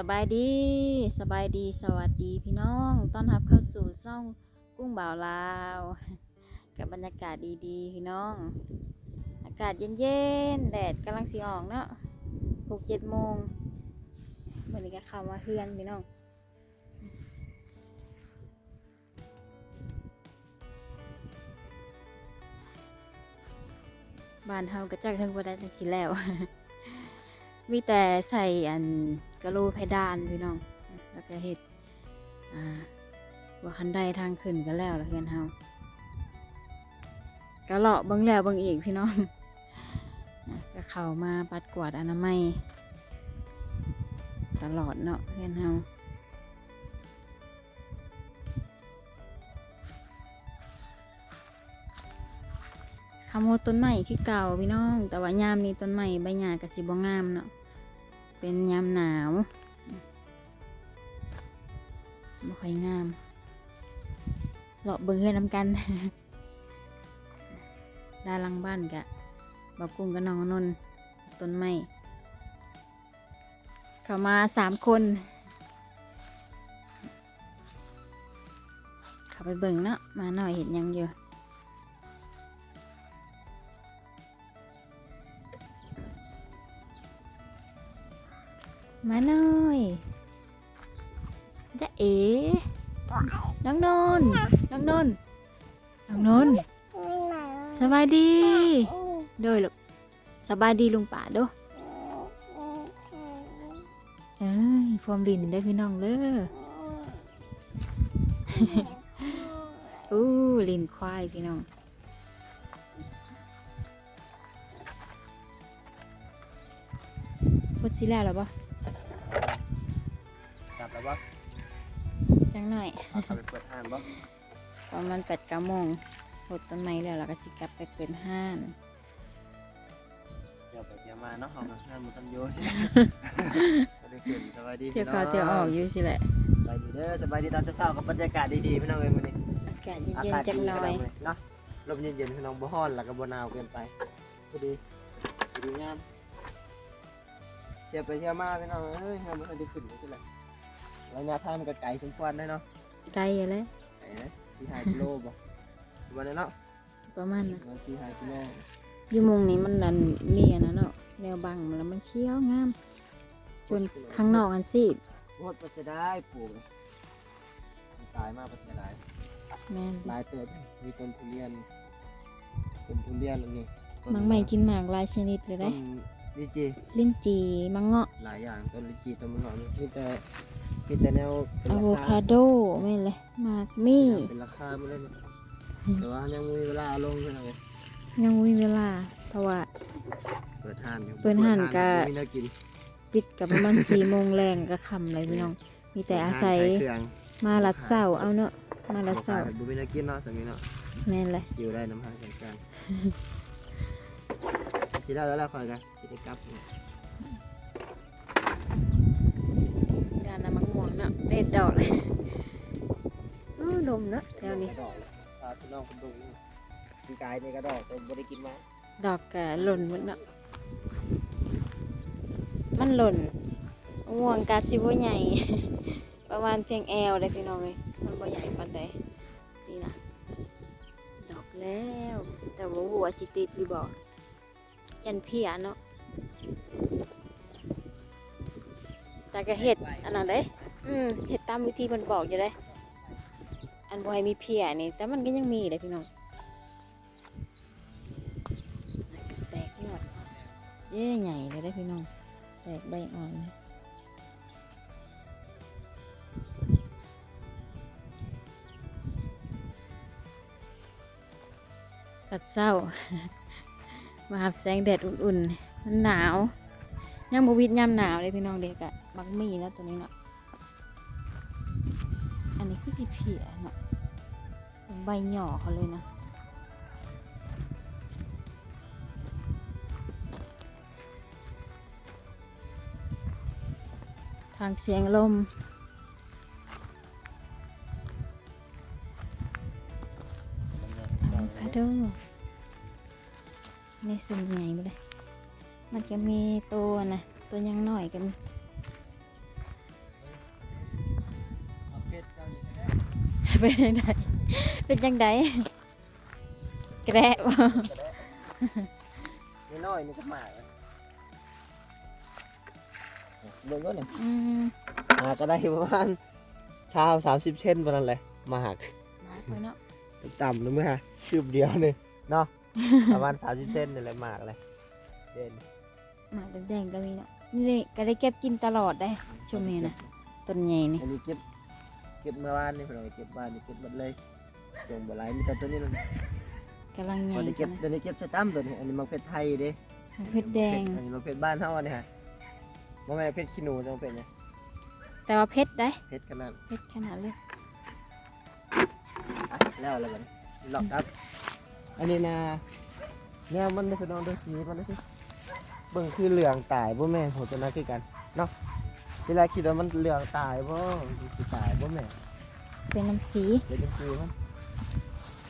สบายดีสบายดีสวัสดีพี่น้อง ต้อนรับเข้าสู่ช่องกุ้งบ่าวลาว กับบรรยากาศดีๆ พี่น้อง อากาศเย็นๆ แดดกำลังสีออกเนาะหกเจ็ดโมงวันนี้ก็เข้ามาเฮือนพี่น้องบ้านเฮากระจักเทิงบ่ได้จังสิแล้ว มีแต่ใส่อันกระโลเพดานพี่น้อง แล้วก็เฮ็ดอ่าว่าคันไดทางขึ้นก็แล้วละเพื่อนเฮาก็เลาะเบิ่งแล้วเบิ่งอีกพี่น้องก็เข้ามาปัดกวาดอนามัย ตลอดเนาะเพื่อนเฮาคำว่าต้นไม้คือเก่าพี่น้อง แต่ว่ายามนี้ต้นไม้ใบหญ้าก็สิบ่งามเนาะ เป็นยามหนาวบ่ค่อยงามเลาะเบิ่อนนำกันด้านหลังบ้านกะบักกุ้งกับน้องนนต้นไม้เข้ามาสามคนเข้าไปเบิ่งเนาะมาหน่อยเห็นยังอยู่ มาหน่อยจะเอ๋น้องนนท์น้องนนท์น้องนนท์สบายดีเด้อลูกสบายดีลุงป่าเด้อเอ้ยพรมดินได้อพี่น้องเด้ออู้ลินควายพี่น้องพูดสิแล้วหรอปะกลั บแล้วบ่จังหน่อยเอากลับไปเปิดห้างบ่ประมาณแปดเก้าโมงหดต้นไม้แล้วเราก็สิกลับไปเปิดห้านเดี๋ยวไปเที่ยวมาเนาะห้องงานมุสันโยสิก็ได้ขึ้นสบายดีเที่ยวเขาเที่ยวออกอยู่สิแหละสบายดีเด้อสบายดีตอนเช้าๆกับบรรยากาศดีๆพี่น้องเอ้ยมื้อนี้อากาศอาเย็นกาศๆจังดีหน่อยกำลังเลยเนาะลมเย็นๆพี่น้องบ่ร้อนแล้วก็บ่หนาวเกินไปพอดีพอดีงามเที่ยวไปเที่ยวมาพี่น้องเอ้ยงานบ่ทันได้ขึ้นเลยสิแหละ ระยะทางมันก็ไกลสมควรเลยเนาะไกลอยู่เลยไกลเลย4-5กิโลบ่วันนี้เนาะประมาณนั้นประมาณ4-5กิโลอยู่มุงนี้มันดันมีอันนั้นเนาะแนวบังมันแล้วมันเคี้ยวงามจนข้างนอกอันซีดโคตรปัจจะได้ปลูกเลยมันตายมากปัจจะได้แม่นหลายเติบมีต้นทุเรียนต้นทุเรียนอันนี้ต้นมังไม่กินหมากหลายชนิดเลยต้ได้นลิจีลิ้นจีมังเงาะหลายอย่างต้นลิจีต้นมะม่วงนี่มีแต่ มีแต่แนวเป็นอะราโวคาคาโดแม่นเลยหมากมี่เป็นราคาไม่ได้เนี่ยแต่ว่ายังไม่มีเวลาเอาลงใช่ไหมยังบ่มีเวลาเพราะว่า เปิดห้านอยู่เปิดห้านก็มีแนวกินปิดกับประมาณ สี่โมงแรงก็ค่ำเลยพี่น้อง มีแต่อาศัยเปิดห้นขเครื่องมาลัดเสาเอาเนาะมาลัดเสาบุมีแนวกินเนาะสามีเนาะแม่นเลยอยู่ได้น้ำห้างกลางๆชิได้แล้วล่ะคอยกันชิได้กลับเนี่ย นาะเด็ดดอกเลยอู้ลมเนาะแถวนี้กระดอกเลยตาพี่น้องคุณดูนี่ปีกายนี่กระดอกแต่ไม่ได้กินมาดอกกะหล่นหมดเนาะมันหล่นมะม่วงกาซิบ่ใหญ่ ประมาณเพียงแอวเลยพี่น้องเลยมันบ่ใหญ่ปานใดนี่นะดอกแล้ว แต่ว่าหัวาสิติดหรือบ่ยันเพียเนาะแต่ก็เห็ดอันนั้นเด้ อืมเห็ดตามวิธีมันบอกอยู่เด้อันบ่ให้มีเพียนี่ แต่มันก็ยังมีเลยพี่น้องแตกยอดเย้ใหญ่เลยได้พี่น้อง แตกใบอ่อนกัดเศร้า มาหับแสงแดดอุ่นๆ มันหนาวยังบวิดยามหนาวเลยพี่น้องเด็กอะมักมีนะตัวนี้เนาะ คือสิเพียเนาะใบหย่อเขาเลยนะทางเสียงลมอะโวคาโดนี่สุ่มใหญ่ไปเลยมันจะมีตัวนะ ตัวยังหน่อยกัน เป็นจังไดเป็นจังไดแกระบ่นี่น้อยนี่ก็หมากเบิ่งก็นี่อืมหากก็ได้ประมาณชาวสามสิบเช่นประมาณเลยหมากมาไปเนาะต่ำนึงไหมฮะคืบเดียวนี่เนาะประมาณสามสิบเส้นนี่แหละหมากเลยเด่นหมากแดงๆก็มีเนาะนี่ก็ได้เก็บกินตลอดได้ช่วงนี้นะต้นใหญ่นี่อันนี้เก็บเก็บเมื่อวานนี่เราเก็บบ้านนี่เก็บหมดเลยลงบ่ไหลมีแต่ตัวนี้มันกำลังใหญ่ตัวนี้เก็บนะตัวนี้เก็บใส่ตั้มตัวนี้อันนี้มังเพชรไทยเด้เพชรแดงอันนี้มังเพชรบ้านเฮาอันนี้ฮะบ่แม่นเพชรขี้หนูจังเป็นไงแต่ว่าเพชรได้เพชรขนาดเพชรขนาดเลยอะแล้วอะไรกันหลอกครับ อันนี้นะแนวมันได้ไปนอนดูสีมันได้สิเบิ่งคือเหลืองตายบ่แม่นผมจะนักคือกันเนาะ ทีแรกคิดว่ามันเหลืองตายบ่สิตายบ่แม่นเป็นน้ำสีเดี๋ยวจะคือมัน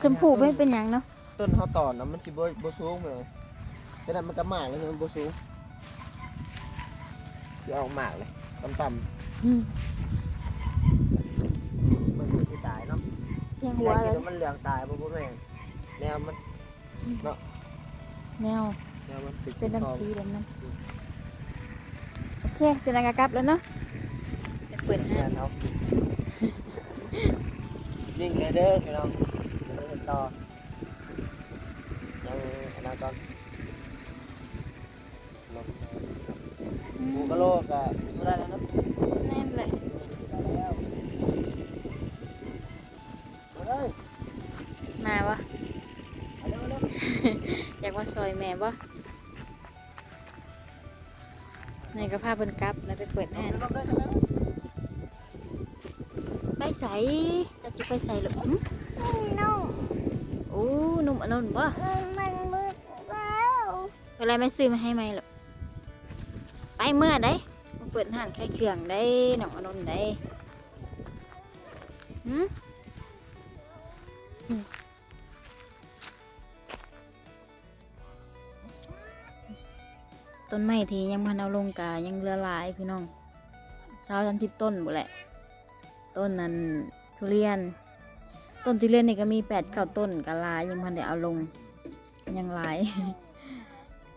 ชมพูไม่เป็นหยังเนาะต้นเฮาตอนนะมันสิบ่บ่สูงเลยขนาดมันก็หมากเลยมันบ่สูงสิเอาหมากเลยต่ำอืมๆมันสิตายเนาะเพียงทีหัวแรกเลคิดยว่ามันเหลืองตายบ่บ่แม่นแนวมันแนวแนวมันเป็นเป็นทองน้ำสีแบบนั้นโอ เคจะนางกลับแล้วเนาะไปเปิดแม่ห้างนเอานิ่งเลยเด้อพี่น้องเดี๋ยวเราเห็นต่อยังอันนั้นก่อนลงอืหมูมกะโลกอะดูได้แล้วเนาะแน่นเลยได้แล้วเอาเลยมาวะเอาเร็วเอาเร็วอยากมาซอยแม่บ่ นกระพาเพิ่นกลับแล้วไปเปิดเอาห้างเร็วเอาเร็วเอาเร็วไปใส่จะจิไปใส่หรอหึโอ้หนุ่มอนนท์บ่มันมืดแล้วเวลาไม่ซื้อมาให้ไหมหรอไปเมื่อได้มาเปิดห้างขายเครื่องได้น้องอนนท์ได้หึหึ ต้นไม้ที่ยังพันเอาลงกายังเหลือหลายพี่น้องสาจันทิต้นบุแหละ ต้นนั้นทุเรียน ต้นทุเรียนนี่ก็มีแปดเก้าต้นกะลายยังพันได้เอาลงยังหลาย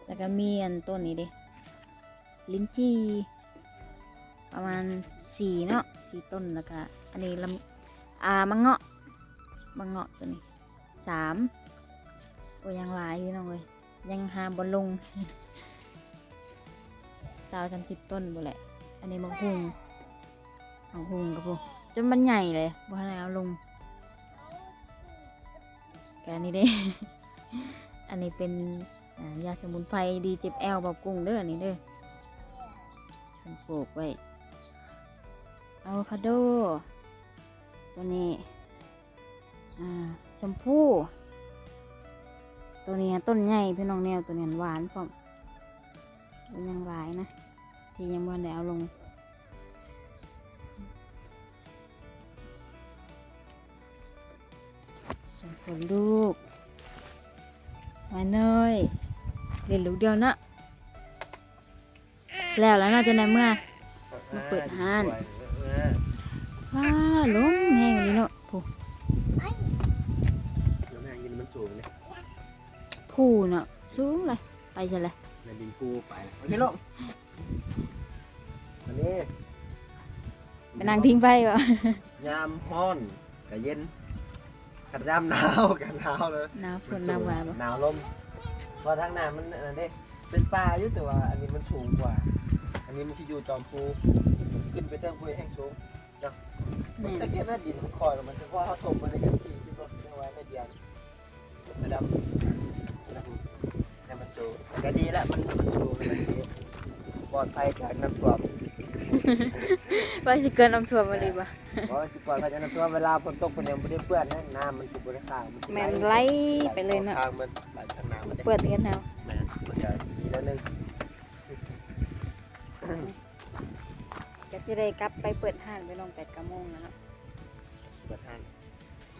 แล้วก็มีอันต้นนี้ดิลิ้นจี่ประมาณสี่เนาะสี่ต้นแล้วก็อันนี้ลำอ่ามังเงาะมังเงาะตัวนี้สามโอ้ยังหลายพี่น้องเลยยังหาบนลง สาวสามสิบต้นบ่แหละ อันนี้มังคุงมังคุงกับพวกจนมันใหญ่เลยบ่ทันเอาลงแกอันนี้เด้ อันนี้เป็นยาสมุนไพรดีเจ็บแอลบอกกุ้งเด้ออันนี่เด้อชวนปลูกไว้อะโวคาโด ตัวนี้อ่าชมพู่ตัวนี้ต้นใหญ่พี่น้องแนวตัวนี้หวานพร้อมยังหลายนะ ที่ยังไม่ได้เอาลง ส่งผลลูก มาเนยเรียนลูกเดียวนะ แล้วแล้วน่าจะในเมื่อ มาเปิดห้านเออว้าลมแห้งเลยเนาะผู้แล้วแม่งยินมันสูงเลยผู้เนาะสูงเลย ไปใช่เลย ในดินปูไปโอเคลูกอันนี้ ไปนั่งทิ้งไปวะยามฮ้อนกับเย็นกับยามหนาวกับหนาวเลยหนาวฝนหนาวหวานบ่หนาวลมเพอทางหน้ามันอันนั้นเด้เป็นป่าอยู่แต่ว่าอันนี้มันสูงกว่า อันนี้มันที่อยู่จอมภูขึ้นไปเทิงภูแห่งสูงแม่แต่นเก็บแม่ดินคอยมันคือว่าเขาถมมาในกันที่สิบรถเอาไว้ในเดียนระดับระดับให้มันสูงแต่ก็ดีแล้วมันมันสูงมันดีปลอดภัยจากน้ำท่วม ว่าสิเกินน้ำท่วมมาเลยบ่เพราะสิปลอดภัยจากน้ำท่วมเวลาฝนตกมันยังไม่ได้เปื้อนนะน้ำมันสิบริข้างสิแม่นไหลไปเลยเนาะทางมันไหลข้างหน้ามันได้เปิดเทียนแนวแม่นมันจะอีกแล้วหนึงก็สิได้กลับไปเปิดห้างไปลองแปดกะโมงแล้วเนาะเปิดห้าง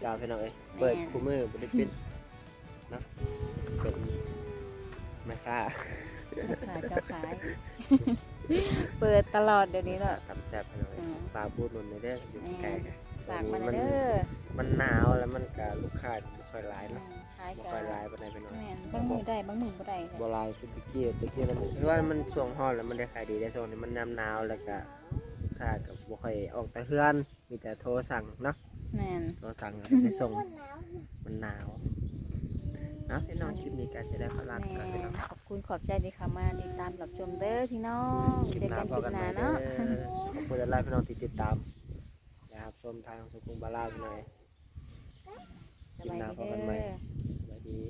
ยาวพี่น้องเอ้ยแม่นเปิดคู่มือบริปิดเนาะเป็นแม่ค้าขายเจ้าขาย เปิดตลอดเดี๋ยวนี้เนาะทำแซ่บพี่น้องเอ้ยอืมปลาบูดหนุนในเด้ออยู่ใกล้กันฝากมาเด้อมันหนาวแล้วมันก็ลูกค้าบ่ค่อยหลายเนาะขายบ่กัค่อยหลายนปานใดพี่น้องแม่นบางมือได้บางมือบ่ได้บ่หลายคือตะกี้ตะกี้มันคือว่ามันช่วงร้อนแล้วมันได้ขายดีได้ช่วงนี้มันน้ำหนาวแล้วก็ลูกค้าก็บ่ค่อยออกแต่เฮือน มีแต่โทรสั่งเนาะแม่นโทรสั่งก็ไปส่งมันหนาว นะพี่น้องคลิปนี้ก็จะได้ขอลาไปก่อนพี่น้องขอบคุณขอบใจที่เข้ามาติดตามรับชมเด้อพี่น้องคลิปเจอหน้ากันพอคลิปกันหใหม่น้าเด้เนาะอขอบคุณหลายๆพี่น้องที่ติดตามนะครับชมทางสุขุมบาลาพี่น้อยสบายดีคลิปหน้าพบกันใหม่เด้อสวัสดี